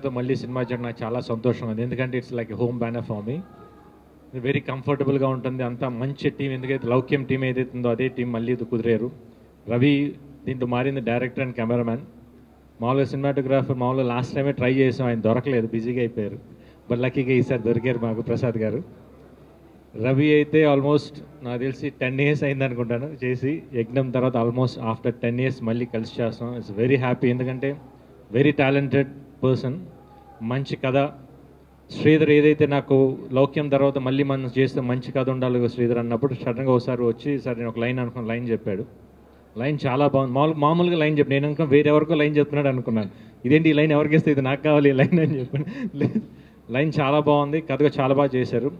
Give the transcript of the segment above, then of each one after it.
గారితో మళ్ళీ సినిమా చేయడం నాకు చాలా సంతోషంగా ఉంది. ఎందుకంటే it's like home banner for me very కంఫర్టబుల్గా ఉంటుంది. అంత మంచి టీం ఎందుకైతే లౌక్యం టీం ఏదైతే ఉందో అదే టీం మళ్ళీ కుదిరేరు కుదిరారు. రవి దీంతో మారింది డైరెక్టర్ అండ్ కెమెరామ్యాన్ మామూలుగా సినిమాటోగ్రాఫర్ మామూలుగా లాస్ట్ టైమే ట్రై చేసాం ఆయన దొరకలేదు బిజీగా అయిపోయారు. బట్ లక్కీగా ఈసారి దొరికారు మాకు ప్రసాద్ గారు. రవి అయితే ఆల్మోస్ట్ నాకు తెలిసి టెన్ ఇయర్స్ అయింది అనుకుంటాను చేసి యజ్ఞం తర్వాత ఆల్మోస్ట్ ఆఫ్టర్ టెన్ ఇయర్స్ మళ్ళీ కలిసి చేస్తాం. ఇట్స్ వెరీ హ్యాపీ ఎందుకంటే వెరీ టాలెంటెడ్ పర్సన్ మంచి కథ. శ్రీధర్ ఏదైతే నాకు లౌక్యం తర్వాత మళ్ళీ మనం చేస్తే మంచి కథ ఉండాలి శ్రీధర్ అన్నప్పుడు సడన్గా ఒకసారి వచ్చి సార్ నేను ఒక లైన్ అనుకున్న లైన్ చెప్పాడు. లైన్ చాలా బాగుంది. మామూలు మామూలుగా లైన్ చెప్పి నేను అనుకున్నా వేరే ఎవరికో లైన్ చెప్తున్నాడు అనుకున్నాను. ఇదేంటి ఈ లైన్ ఎవరికి ఇస్తే ఇది నాకు కావాలి ఈ లైన్ అని చెప్పాను. లేదు లైన్ చాలా బాగుంది. కథగా చాలా బాగా చేశారు.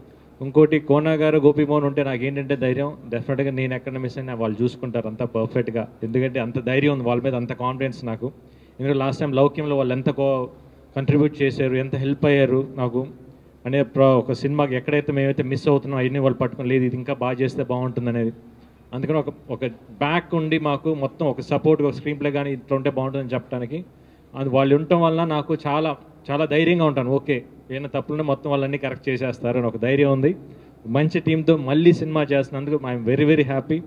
ఇంకోటి కోనా గారు గోపిమోహన్ ఉంటే నాకు ఏంటంటే ధైర్యం. డెఫినెట్గా నేను ఎక్కడ మిస్ అయినా వాళ్ళు చూసుకుంటారు అంతా పర్ఫెక్ట్గా ఎందుకంటే అంత ధైర్యం ఉంది వాళ్ళ మీద అంత కాన్ఫిడెన్స్ నాకు. ఎందుకంటే లాస్ట్ టైం లౌక్యంలో వాళ్ళు ఎంత కో కంట్రిబ్యూట్ చేశారు ఎంత హెల్ప్ అయ్యారు నాకు. అనే ప్ర- ఒక సినిమాకి ఎక్కడైతే మేమైతే మిస్ అవుతున్నాం అవన్నీ వాళ్ళు పట్టుకోలేదు లేదు ఇది ఇంకా బాగా చేస్తే బాగుంటుంది అనేది అందుకని ఒక ఒక బ్యాక్ ఉండి మాకు మొత్తం ఒక సపోర్ట్ ఒక స్క్రీన్ ప్లే కానీ ఇట్లా ఉంటే బాగుంటుందని చెప్పడానికి అది వాళ్ళు ఉండటం వల్ల నాకు చాలా చాలా ధైర్యంగా ఉంటాను. ఓకే ఏమైనా తప్పులుంటే మొత్తం వాళ్ళన్నీ కరెక్ట్ చేసేస్తారు అని ఒక ధైర్యం ఉంది. మంచి టీంతో మళ్ళీ సినిమా చేస్తున్నందుకు I'm very very happy.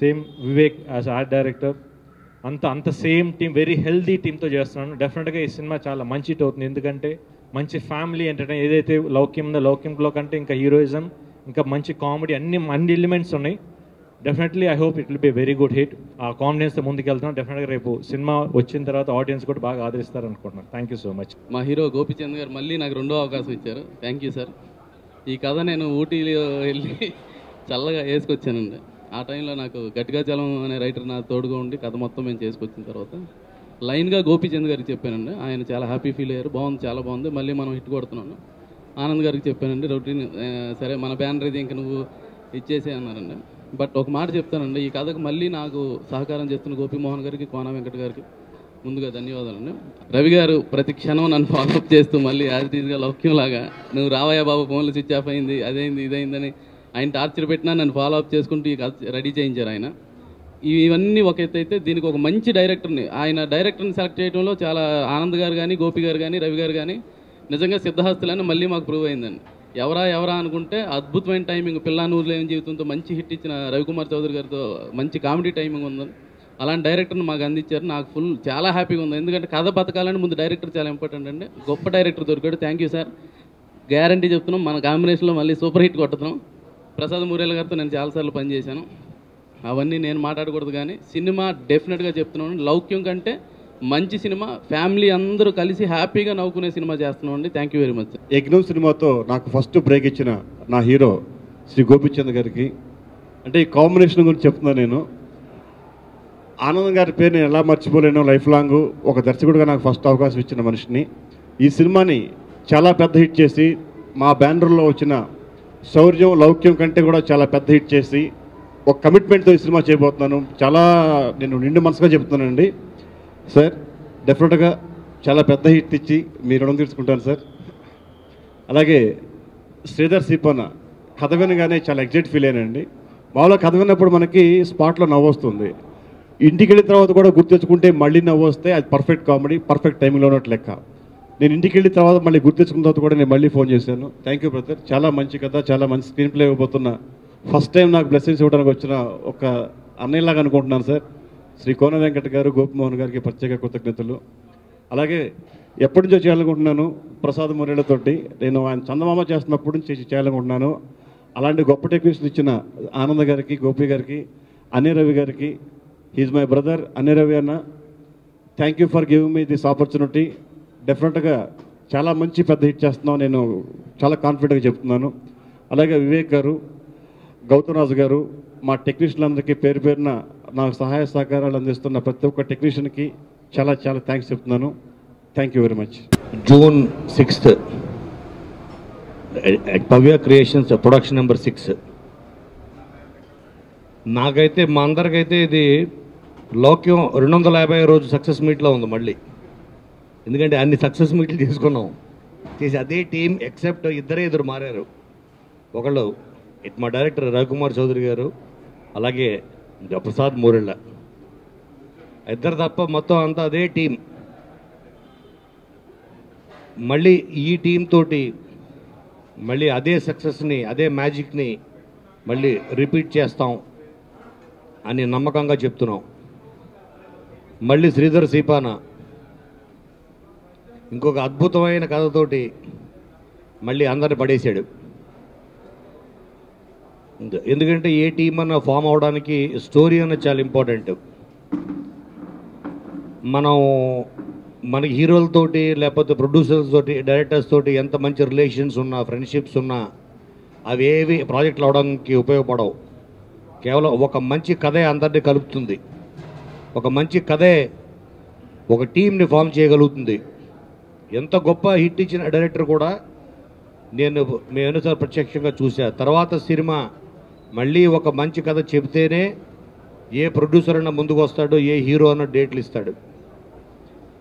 Same Vivek as art director అంత అంత సేమ్ టీం వెరీ హెల్దీ టీంతో చేస్తున్నాను డెఫినెట్గా ఈ సినిమా చాలా మంచి హిట్ అవుతుంది ఎందుకంటే మంచి ఫ్యామిలీ ఎంటర్టైన్ ఏదైతే లౌక్యం ఉందో లౌక్యంలో కంటే ఇంకా హీరోయిజం ఇంకా మంచి కామెడీ అన్ని అన్ని ఎలిమెంట్స్ ఉన్నాయి. Definitely I hope it will be very good hit ఆ కాన్ఫిడెన్స్తో ముందుకెళ్తున్నాం. డెఫినెట్గా రేపు సినిమా వచ్చిన తర్వాత ఆడియన్స్ కూడా బాగా ఆదరిస్తారు అనుకుంటున్నాను థ్యాంక్ యూ సో మచ్ మా హీరో గోపిచంద్ గారు మళ్ళీ నాకు రెండో అవకాశం ఇచ్చారు. థ్యాంక్ యూ సార్ ఈ కథ నేను ఊటీలో వెళ్ళి చల్లగా వేసుకొచ్చానండి. ఆ టైంలో నాకు గట్టిగా జలం అనే రైటర్ నా తోడుగా ఉండి కథ మొత్తం మేము చేసుకొచ్చిన తర్వాత లైన్గా గోపీచంద్ గారికి చెప్పానండి. ఆయన చాలా హ్యాపీ ఫీల్ అయ్యారు. బాగుంది చాలా బాగుంది. మళ్ళీ మనం హిట్ కొడుతున్నాను. ఆనంద్ గారికి చెప్పానండి రొటీన్ సరే మన బ్యానర్ ఇది ఇంక నువ్వు ఇచ్చేసే అన్నారండి. బట్ ఒక మాట చెప్తానండి ఈ కథకు మళ్ళీ నాకు సహకారం చేస్తున్న గోపీమోహన్ గారికి కోన వెంకట గారికి ముందుగా ధన్యవాదాలండి. రవి గారు ప్రతి క్షణం నన్ను ఫాలోఅప్ చేస్తూ మళ్ళీ యాజ్ ఈజ్గా లౌక్యంలాగా నువ్వు రావయ్య బాబు ఫోన్లు స్విచ్ ఆఫ్ అయింది అదైంది ఇదైందని ఆయన టార్చర్ పెట్టినా నన్ను ఫాలో అప్ చేసుకుంటూ ఈ రెడీ చేయించారు ఆయన. ఇవన్నీ ఒక ఎత్తు అయితే దీనికి ఒక మంచి డైరెక్టర్ని ఆయన డైరెక్టర్ని సెలెక్ట్ చేయడంలో చాలా ఆనంద్ గారు కానీ గోపి గారు కానీ రవి గారు కానీ నిజంగా సిద్ధహస్తులని మళ్ళీ మాకు ప్రూవ్ అయిందండి. ఎవరా ఎవరా అనుకుంటే అద్భుతమైన టైమింగ్ పిల్లానూరులేని జీవితంతో మంచి హిట్ ఇచ్చిన రవికుమార్ చౌదరి గారితో మంచి కామెడీ టైమింగ్ ఉంది. అలాంటి డైరెక్టర్ని మాకు అందించారు. నాకు ఫుల్ చాలా హ్యాపీగా ఉంది. ఎందుకంటే కథ బతకాలని ముందు డైరెక్టర్ చాలా ఇంపార్టెంట్ అండి. గొప్ప డైరెక్టర్ దొరికాడు. థ్యాంక్ యూ సార్ గ్యారంటీ చెప్తున్నాం. మన కాంబినేషన్లో మళ్ళీ సూపర్ హిట్ కొట్టుతున్నాం ప్రసాద్ మూరేల గారితో నేను చాలాసార్లు పనిచేశాను. అవన్నీ నేను మాట్లాడకూడదు కానీ సినిమా డెఫినెట్గా చెప్తున్నాను. లౌక్యం కంటే మంచి సినిమా ఫ్యామిలీ అందరూ కలిసి హ్యాపీగా నవ్వుకునే సినిమా చేస్తున్నాం అండి థ్యాంక్ యూ వెరీ మచ్ యజ్ఞం సినిమాతో నాకు ఫస్ట్ బ్రేక్ ఇచ్చిన నా హీరో శ్రీ గోపిచంద్ గారికి. అంటే ఈ కాంబినేషన్ గురించి చెప్తున్నాను నేను. ఆనంద్ గారి పేరు నేను ఎలా మర్చిపోలేను. లైఫ్ లాంగ్ ఒక దర్శకుడిగా నాకు ఫస్ట్ అవకాశం ఇచ్చిన మనిషిని. ఈ సినిమాని చాలా పెద్ద హిట్ చేసి మా బ్యానర్లో వచ్చిన శౌర్యం లౌక్యం కంటే కూడా చాలా పెద్ద హిట్ చేసి ఒక కమిట్మెంట్తో ఈ సినిమా చేయబోతున్నాను. చాలా నేను నిండు మనసుగా చెప్తున్నానండి సార్ డెఫినెట్గా చాలా పెద్ద హిట్ ఇచ్చి మీ రుణం తీర్చుకుంటాను సార్. అలాగే శ్రీధర్ సీపన్న కథ వినగానే చాలా ఎగ్జైట్ ఫీల్ అయ్యానండి. మామూలుగా కథ విన్నప్పుడు మనకి స్పాట్లో నవ్వు వస్తుంది. ఇంటికి వెళ్ళిన తర్వాత కూడా గుర్తు తెచ్చుకుంటే మళ్ళీ నవ్వు వస్తే అది పర్ఫెక్ట్ కామెడీ పర్ఫెక్ట్ టైంలో ఉన్నట్టు లెక్క. నేను ఇంటికి వెళ్ళిన తర్వాత మళ్ళీ గుర్తించుకున్న తర్వాత కూడా నేను మళ్ళీ ఫోన్ చేశాను. థ్యాంక్ యూ బ్రదర్ చాలా మంచి కథ చాలా మంచి స్క్రీన్ ప్లే ఇవ్వబోతున్నా. ఫస్ట్ టైం నాకు బ్లెస్సింగ్స్ ఇవ్వడానికి వచ్చిన ఒక అన్నయ్యలాగా అనుకుంటున్నాను సార్ శ్రీ కోన వెంకట గారు గోపిమోహన్ గారికి ప్రత్యేక కృతజ్ఞతలు. అలాగే ఎప్పటి నుంచో చేయాలనుకుంటున్నాను ప్రసాద్ మురేళ్ళతోటి నేను ఆయన చందమామ చేస్తున్నప్పటి నుంచి చేసి చేయాలనుకుంటున్నాను. అలాంటి గొప్ప టెక్నీషియన్ ఇచ్చిన ఆనంద్ గారికి గోపి గారికి అని రవి గారికి హీజ్ మై బ్రదర్ అని రవి అన్న thank you for giving me this opportunity డెఫినెట్గా చాలా మంచి పెద్ద హిట్ చేస్తున్నాం నేను చాలా కాన్ఫిడెంట్గా చెప్తున్నాను. అలాగే వివేక్ గారు గౌతమ్రాజు గారు మా టెక్నీషియన్లందరికీ పేరు పేరున నాకు సహాయ సహకారాలు అందిస్తున్న ప్రతి ఒక్క టెక్నీషియన్కి చాలా చాలా థ్యాంక్స్ చెప్తున్నాను. Thank you very much June sixth Bhavya creations production number six నాకైతే మా అందరికైతే ఇది లోక్యం రెండు వందల యాభై రోజు సక్సెస్ మీట్లో ఉంది మళ్ళీ. ఎందుకంటే అన్ని సక్సెస్ మీట్లు తీసుకున్నాం చేసి అదే టీం ఎక్సెప్ట్ ఇద్దరే ఇద్దరు మారారు. ఒకళ్ళు ఇట్ మా డైరెక్టర్ రవికుమార్ చౌదరి గారు అలాగే ప్రసాద్ మూరెళ్ళ ఇద్దరు తప్ప మొత్తం అంతా అదే టీం మళ్ళీ ఈ టీం తోటి మళ్ళీ అదే సక్సెస్ని అదే మ్యాజిక్ని మళ్ళీ రిపీట్ చేస్తాం అని నమ్మకంగా చెప్తున్నాం. మళ్ళీ శ్రీధర్ సీపానా ఇంకొక అద్భుతమైన కథతోటి మళ్ళీ అందరిని పడేశాడు. ఎందుకంటే ఏ టీం అన్న ఫామ్ అవడానికి స్టోరీ అన్నది చాలా ఇంపార్టెంట్. మనం మన హీరోలతోటి లేకపోతే ప్రొడ్యూసర్స్ తోటి డైరెక్టర్స్ తోటి ఎంత మంచి రిలేషన్స్ ఉన్నా ఫ్రెండ్షిప్స్ ఉన్నా అవి ఏవి ప్రాజెక్టులు అవడానికి ఉపయోగపడవు. కేవలం ఒక మంచి కథే అందరినీ కలుపుతుంది. ఒక మంచి కథే ఒక టీంని ఫామ్ చేయగలుగుతుంది. ఎంత గొప్ప హిట్ ఇచ్చిన డైరెక్టర్ కూడా నేను మేము సార్ ప్రత్యక్షంగా చూసా తర్వాత సినిమా మళ్ళీ ఒక మంచి కథ చెబితేనే ఏ ప్రొడ్యూసర్ అన్న ముందుకు వస్తాడు ఏ హీరో అన్న డేట్లు ఇస్తాడు.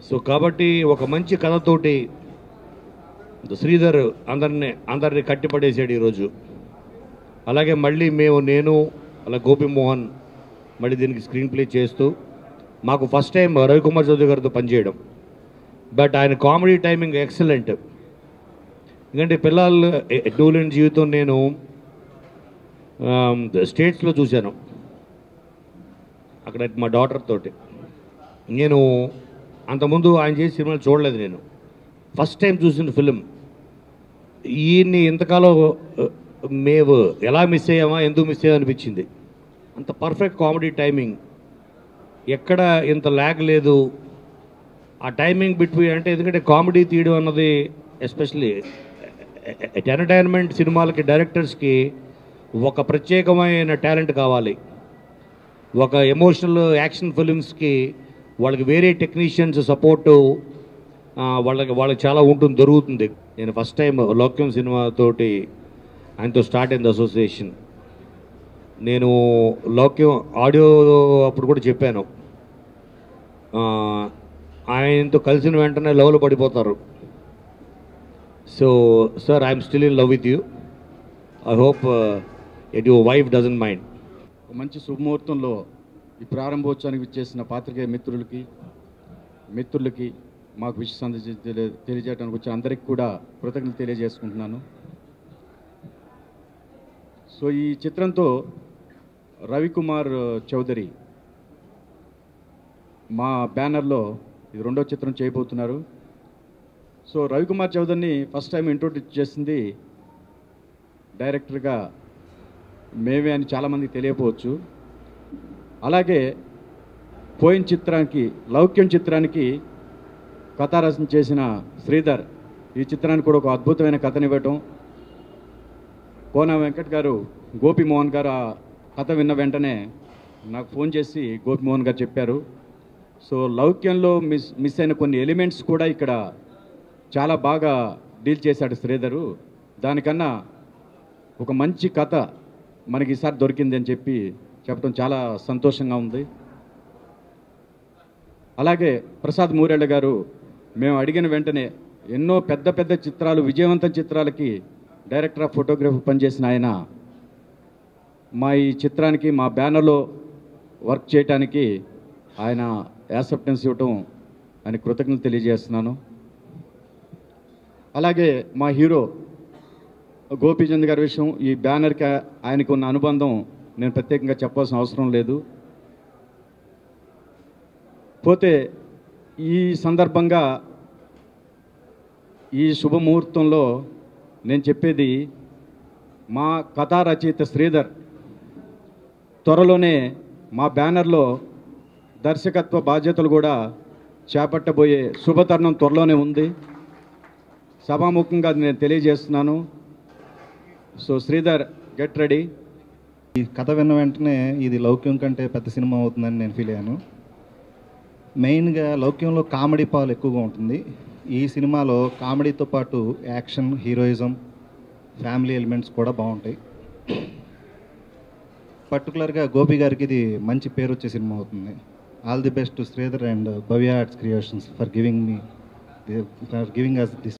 సో కాబట్టి ఒక మంచి కథతోటి శ్రీధర్ అందరిని అందరిని కట్టిపడేసాడు ఈరోజు. అలాగే మళ్ళీ మేము నేను అలా గోపిమోహన్ మళ్ళీ దీనికి స్క్రీన్ ప్లే చేస్తూ మాకు ఫస్ట్ టైం రవికుమార్ చౌదరి గారితో పనిచేయడం. బట్ ఆయన కామెడీ టైమింగ్ ఎక్సలెంట్. ఎందుకంటే పిల్లలు డూలెన్ జీవితం నేను స్టేట్స్లో చూశాను. అక్కడ మా డాటర్ తోటి. నేను అంతకుముందు ఆయన చేసి సినిమాలు చూడలేదు నేను. ఫస్ట్ టైం చూసిన ఫిలిం. ఈయన్ని ఇంతకాలం మేము ఎలా మిస్ అయ్యామా ఎందుకు మిస్ అయ్యామా అనిపించింది. అంత పర్ఫెక్ట్ కామెడీ టైమింగ్. ఎక్కడ ఇంత ల్యాగ్ లేదు. ఆ టైమింగ్ బిట్వీన్ అంటే ఎందుకంటే కామెడీ తీయడం అన్నది ఎస్పెషలీ ఎంటర్టైన్మెంట్ సినిమాలకి డైరెక్టర్స్కి ఒక ప్రత్యేకమైన టాలెంట్ కావాలి. ఒక ఎమోషనల్ యాక్షన్ ఫిలిమ్స్కి వాళ్ళకి వేరే టెక్నీషియన్స్ సపోర్టు వాళ్ళకి వాళ్ళకి చాలా ఉంటుంది దొరుకుతుంది. నేను ఫస్ట్ టైం లోక్యం సినిమాతోటి ఆయనతో స్టార్ట్ అయింది అసోసియేషన్ నేను లోక్యం ఆడియో అప్పుడు కూడా చెప్పాను. ఆయనతో కలిసిన వెంటనే లవ్లో పడిపోతారు. So sir I'm still in love with you I hope at your wife doesn't mind మంచి శుభముహూర్తంలో ఈ ప్రారంభోత్సవానికి విచ్చేసిన పాత్రికేయ మిత్రులకి మిత్రులకి మాకు విషయ సందేశం తెలియ తెలియజేయడానికి వచ్చిన అందరికి కూడా కృతజ్ఞత తెలియజేసుకుంటున్నాను. సో ఈ చిత్రంతో రవికుమార్ uh, చౌదరి మా బ్యానర్లో ఇది రెండో చిత్రం చేయబోతున్నారు. సో రవికుమార్ చౌదరిని ఫస్ట్ టైం ఇంట్రొడ్యూస్ చేసింది డైరెక్టర్గా మేమే అని చాలామందికి తెలియకపోవచ్చు. అలాగే పోయిన చిత్రానికి లౌక్యం చిత్రానికి కథారచన చేసిన శ్రీధర్ ఈ చిత్రానికి కూడా ఒక అద్భుతమైన కథనివ్వటం. కోన వెంకట్ గారు గోపిమోహన్ గారు ఆ కథ విన్న వెంటనే నాకు ఫోన్ చేసి గోపిమోహన్ గారు చెప్పారు. సో లౌక్యంలో మిస్ మిస్ అయిన కొన్ని ఎలిమెంట్స్ కూడా ఇక్కడ చాలా బాగా డీల్ చేశాడు శ్రీధరు. దానికన్నా ఒక మంచి కథ మనకి ఈసారి దొరికింది అని చెప్పి చెప్పడం చాలా సంతోషంగా ఉంది. అలాగే ప్రసాద్ మూరేళ్ళ గారు మేము అడిగిన వెంటనే ఎన్నో పెద్ద పెద్ద చిత్రాలు విజయవంతం చిత్రాలకి డైరెక్టర్ ఆఫ్ ఫోటోగ్రఫీ పనిచేసిన ఆయన మా ఈ చిత్రానికి మా బ్యానర్లో వర్క్ చేయటానికి ఆయన యాక్సెప్టెన్స్ ఇవ్వటం ఆయన కృతజ్ఞతలు తెలియజేస్తున్నాను. అలాగే మా హీరో గోపీచంద్ గారి విషయం ఈ బ్యానర్కి ఆయనకు ఉన్న అనుబంధం నేను ప్రత్యేకంగా చెప్పాల్సిన అవసరం లేదు. పోతే ఈ సందర్భంగా ఈ శుభముహూర్తంలో నేను చెప్పేది మా కథా రచయిత శ్రీధర్ త్వరలోనే మా బ్యానర్లో దర్శకత్వ బాధ్యతలు కూడా చేపట్టబోయే శుభతరుణం త్వరలోనే ఉంది. సభాముఖంగా అది నేను తెలియజేస్తున్నాను. సో శ్రీధర్ గెట్ రెడీ ఈ కథ విన్న వెంటనే ఇది లౌక్యం కంటే పెద్ద సినిమా అవుతుందని నేను ఫీల్ అయ్యాను. మెయిన్గా లౌక్యంలో కామెడీ పాలు ఎక్కువగా ఉంటుంది. ఈ సినిమాలో కామెడీతో పాటు యాక్షన్ హీరోయిజం ఫ్యామిలీ ఎలిమెంట్స్ కూడా బాగుంటాయి. పర్టికులర్గా గోపి గారికి ఇది మంచి పేరు వచ్చే సినిమా అవుతుంది. all the best to Sridhar and uh, Bhavya Arts Creations for giving me, for giving us this